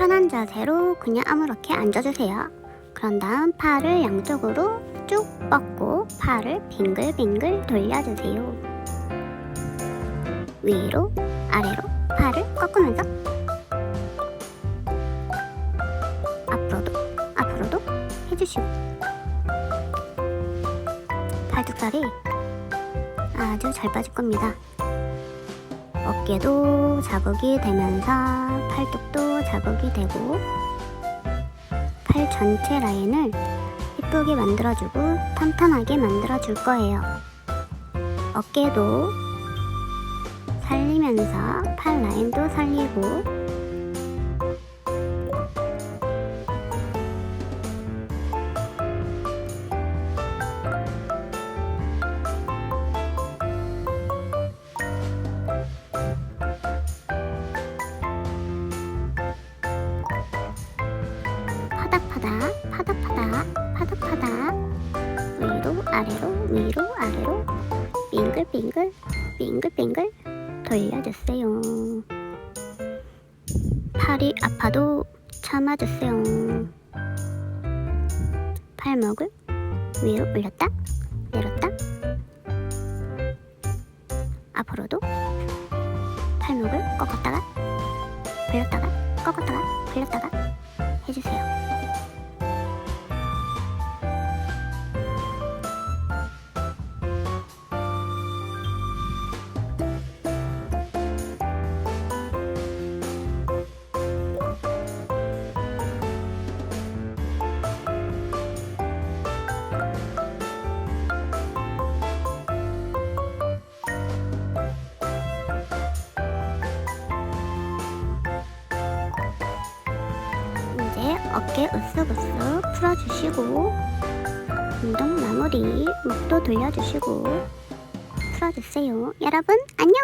편한 자세로 그냥 아무렇게 앉아주세요. 그런 다음 팔을 양쪽으로 쭉 뻗고 팔을 빙글빙글 돌려주세요. 위로 아래로 팔을 꺾으면서 앞으로도 앞으로도 해주시고 팔뚝살이 아주 잘 빠질 겁니다. 어깨도 자극이 되면서 팔뚝도 자극이 되고 팔 전체 라인을 예쁘게 만들어주고 탄탄하게 만들어줄 거예요. 어깨도 살리면서 팔 라인도 살리고 파닥파닥. 위로 아래로 위로 아래로. 빙글빙글 빙글빙글 돌려주세요. 팔이 아파도 참아주세요. 팔목을 위로 올렸다 내렸다. 앞으로도 팔목을 꺾었다가 벌렸다가 꺾었다가 벌렸다가 어깨 으쓱으쓱 풀어주시고 운동 마무리 목도 돌려주시고 풀어주세요. 여러분 안녕.